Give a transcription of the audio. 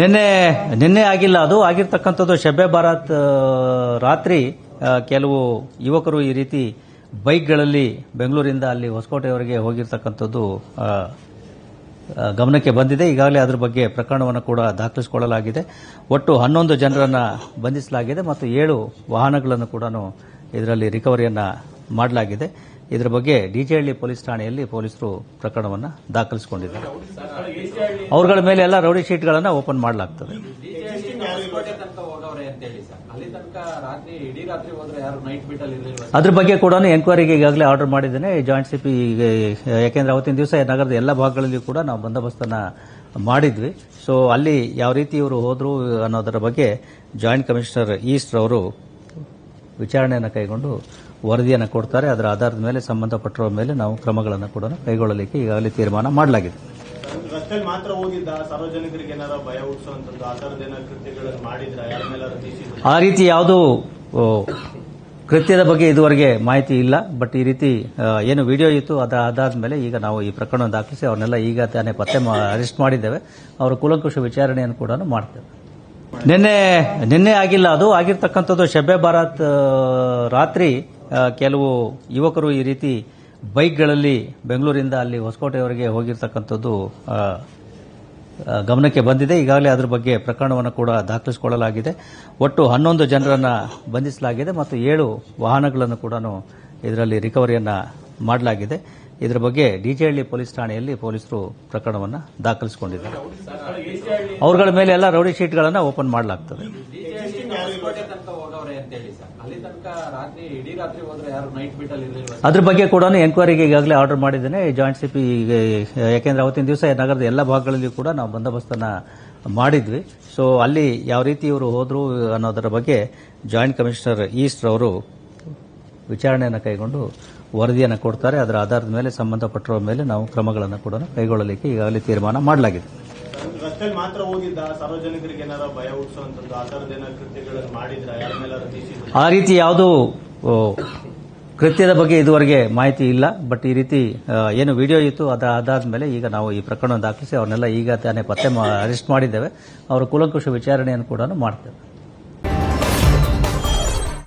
ನಿನ್ನೆ ನಿನ್ನೆ ಆಗಿಲ್ಲ, ಅದು ಆಗಿರ್ತಕ್ಕಂಥದ್ದು ಶಬ್ಬೆ ಭಾರತ್ ರಾತ್ರಿ ಕೆಲವು ಯುವಕರು ಈ ರೀತಿ ಬೈಕ್ಗಳಲ್ಲಿ ಬೆಂಗಳೂರಿಂದ ಅಲ್ಲಿ ಹೊಸಕೋಟೆಯವರೆಗೆ ಹೋಗಿರ್ತಕ್ಕಂಥದ್ದು ಗಮನಕ್ಕೆ ಬಂದಿದೆ. ಈಗಾಗಲೇ ಅದರ ಬಗ್ಗೆ ಪ್ರಕರಣವನ್ನು ಕೂಡ ದಾಖಲಿಸಿಕೊಳ್ಳಲಾಗಿದೆ. ಒಟ್ಟು ಹನ್ನೊಂದು ಜನರನ್ನು ಬಂಧಿಸಲಾಗಿದೆ ಮತ್ತು ಏಳು ವಾಹನಗಳನ್ನು ಕೂಡ ಇದರಲ್ಲಿ ರಿಕವರಿಯನ್ನು ಮಾಡಲಾಗಿದೆ. ಇದರ ಬಗ್ಗೆ ಡಿಜೆಹಳ್ಳಿ ಪೊಲೀಸ್ ಠಾಣೆಯಲ್ಲಿ ಪೊಲೀಸರು ಪ್ರಕರಣವನ್ನು ದಾಖಲಿಸಿಕೊಂಡಿದ್ದಾರೆ. ಅವರುಗಳ ಮೇಲೆ ಎಲ್ಲ ರೌಡಿ ಶೀಟ್ಗಳನ್ನು ಓಪನ್ ಮಾಡಲಾಗ್ತದೆ. ಅದ್ರ ಬಗ್ಗೆ ಕೂಡ ಎನ್ಕ್ವೈರಿಗೆ ಈಗಾಗಲೇ ಆರ್ಡರ್ ಮಾಡಿದ್ದೇನೆ. ಜಾಯಿಂಟ್ ಸಿಪಿ ಯಾಕೆಂದ್ರೆ ಅವತ್ತಿನ ದಿವಸ ನಗರದ ಎಲ್ಲ ಭಾಗಗಳಲ್ಲಿಯೂ ಕೂಡ ನಾವು ಬಂದೋಬಸ್ತನ್ನ ಮಾಡಿದ್ವಿ. ಸೊ ಅಲ್ಲಿ ಯಾವ ರೀತಿ ಇವರು ಹೋದ್ರು ಅನ್ನೋದರ ಬಗ್ಗೆ ಜಾಯಿಂಟ್ ಕಮಿಷನರ್ ಈಸ್ಟ್ ಅವರು ವಿಚಾರಣೆಯನ್ನು ಕೈಗೊಂಡು ವರದಿಯನ್ನು ಕೊಡ್ತಾರೆ. ಅದರ ಆಧಾರದ ಮೇಲೆ ಸಂಬಂಧಪಟ್ಟರ ಮೇಲೆ ನಾವು ಕ್ರಮಗಳನ್ನು ಕೂಡ ಕೈಗೊಳ್ಳಲಿಕ್ಕೆ ಈಗಾಗಲೇ ತೀರ್ಮಾನ ಮಾಡಲಾಗಿದೆ. ರಸ್ತೆಯಲ್ಲಿ ಮಾತ್ರ ಹೋಗಿದ್ದ ಸಾರ್ವಜನಿಕರಿಗೆ ಏನಾರ ಭಯ ಹುಟ್ಟಿಸುವಂತದ್ದು ಆ ರೀತಿ ಯಾವುದು ಕೃತ್ಯದ ಬಗ್ಗೆ ಇದುವರೆಗೆ ಮಾಹಿತಿ ಇಲ್ಲ. ಬಟ್ ಈ ರೀತಿ ಏನು ವಿಡಿಯೋ ಇತ್ತು ಅದರ ಆಧಾರದ ಮೇಲೆ ಈಗ ನಾವು ಈ ಪ್ರಕರಣ ದಾಖಲಿಸಿ ಅವರನ್ನೆಲ್ಲ ಈಗ ತಾನೇ ಪತ್ತೆ ಅರೆಸ್ಟ್ ಮಾಡಿದ್ದೇವೆ. ಅವರ ಕೂಲಂಕುಷ ವಿಚಾರಣೆಯನ್ನು ಕೂಡ ಮಾಡ್ತೇವೆ ನಿನ್ನೆ ನಿನ್ನೆ ಆಗಿಲ್ಲ. ಅದು ಆಗಿರ್ತಕ್ಕಂಥದ್ದು ಶಬ್ಬೆ ಭಾರತ್ ರಾತ್ರಿ ಕೆಲವು ಯುವಕರು ಈ ರೀತಿ ಬೈಕ್ಗಳಲ್ಲಿ ಬೆಂಗಳೂರಿಂದ ಅಲ್ಲಿ ಹೊಸಕೋಟೆಯವರೆಗೆ ಹೋಗಿರ್ತಕ್ಕಂಥದ್ದು ಗಮನಕ್ಕೆ ಬಂದಿದೆ. ಈಗಾಗಲೇ ಅದರ ಬಗ್ಗೆ ಪ್ರಕರಣವನ್ನು ಕೂಡ ದಾಖಲಿಸಿಕೊಳ್ಳಲಾಗಿದೆ. ಒಟ್ಟು ಹನ್ನೊಂದು ಜನರನ್ನು ಬಂಧಿಸಲಾಗಿದೆ ಮತ್ತು ಏಳು ವಾಹನಗಳನ್ನು ಕೂಡ ಇದರಲ್ಲಿ ರಿಕವರಿಯನ್ನು ಮಾಡಲಾಗಿದೆ. ಇದರ ಬಗ್ಗೆ ಡಿಜೆಹಳ್ಳಿ ಪೊಲೀಸ್ ಠಾಣೆಯಲ್ಲಿ ಪೊಲೀಸರು ಪ್ರಕರಣವನ್ನು ದಾಖಲಿಸಿಕೊಂಡಿದ್ದಾರೆ. ಅವರುಗಳ ಮೇಲೆ ಎಲ್ಲ ರೌಡಿ ಶೀಟ್ಗಳನ್ನು ಓಪನ್ ಮಾಡಲಾಗ್ತದೆ. ಅದ್ರ ಬಗ್ಗೆ ಕೂಡ ಎನ್ಕ್ವೈರಿಗೆ ಈಗಾಗಲೇ ಆರ್ಡರ್ ಮಾಡಿದ್ದೇನೆ. ಜಾಯಿಂಟ್ ಸಿಪಿ ಯಾಕೆಂದ್ರೆ ಅವತ್ತಿನ ದಿವಸ ನಗರದ ಎಲ್ಲ ಭಾಗಗಳಲ್ಲಿಯೂ ಕೂಡ ನಾವು ಬಂದೋಬಸ್ತನ್ನ ಮಾಡಿದ್ವಿ. ಸೊ ಅಲ್ಲಿ ಯಾವ ರೀತಿ ಇವರು ಹೋದ್ರು ಅನ್ನೋದರ ಬಗ್ಗೆ ಜಾಯಿಂಟ್ ಕಮಿಷನರ್ ಈಸ್ಟ್ ಅವರು ವಿಚಾರಣೆಯನ್ನು ಕೈಗೊಂಡು ವರದಿಯನ್ನು ಕೊಡ್ತಾರೆ. ಅದರ ಆಧಾರದ ಮೇಲೆ ಸಂಬಂಧಪಟ್ಟರ ಮೇಲೆ ನಾವು ಕ್ರಮಗಳನ್ನು ಕೂಡ ಕೈಗೊಳ್ಳಲಿಕ್ಕೆ ಈಗಾಗಲೇ ತೀರ್ಮಾನ ಮಾಡಲಾಗಿದೆ. ರಸ್ತೆಯಲ್ಲಿ ಮಾತ್ರ ಹೋಗಿದ್ದ ಸಾರ್ವಜನಿಕರಿಗೆ ಏನಾರ ಭಯ ಹುಟ್ಟಿಸುವಂತದ್ದು, ಆ ತರದೇನ ಕೃತ್ಯಗಳನ್ನು ಮಾಡಿದ್ರ? ಯಾರ ಆ ರೀತಿ ಯಾವುದು ಕೃತ್ಯದ ಬಗ್ಗೆ ಇದುವರೆಗೆ ಮಾಹಿತಿ ಇಲ್ಲ. ಬಟ್ ಈ ರೀತಿ ಏನು ವಿಡಿಯೋ ಇತ್ತು ಅದರ ಆಧಾರದ ಮೇಲೆ ಈಗ ನಾವು ಈ ಪ್ರಕರಣ ದಾಖಲಿಸಿ ಅವನ್ನೆಲ್ಲ ಈಗ ತಾನೇ ಪತ್ತೆ ಅರೆಸ್ಟ್ ಮಾಡಿದ್ದೇವೆ. ಅವರ ಕೂಲಂಕುಷ ವಿಚಾರಣೆಯನ್ನು ಕೂಡ ಮಾಡ್ತೇವೆ.